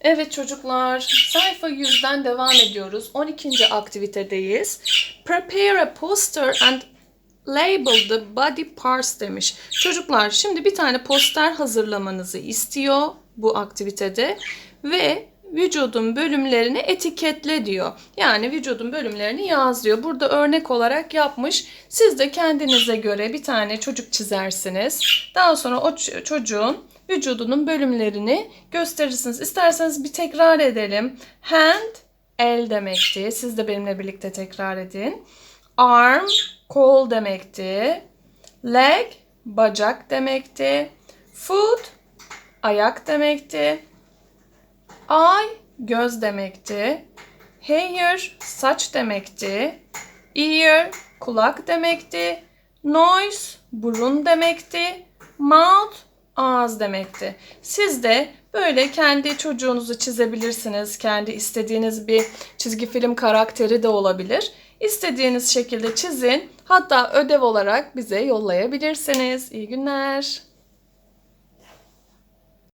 Evet çocuklar, sayfa 100'den devam ediyoruz. 12. aktivitedeyiz. Prepare a poster and label the body parts demiş. Çocuklar şimdi bir tane poster hazırlamanızı istiyor bu aktivitede ve vücudun bölümlerini etiketle diyor. Yani vücudun bölümlerini yaz diyor. Burada örnek olarak yapmış. Siz de kendinize göre bir tane çocuk çizersiniz. Daha sonra o çocuğun vücudunun bölümlerini gösterirsiniz. İsterseniz bir tekrar edelim. Hand el demekti. Siz de benimle birlikte tekrar edin. Arm kol demekti. Leg bacak demekti. Foot ayak demekti. Eye göz demekti. Hair saç demekti. Ear kulak demekti. Nose burun demekti. Mouth ağız demekti. Siz de böyle kendi çocuğunuzu çizebilirsiniz. Kendi istediğiniz bir çizgi film karakteri de olabilir. İstediğiniz şekilde çizin. Hatta ödev olarak bize yollayabilirsiniz. İyi günler.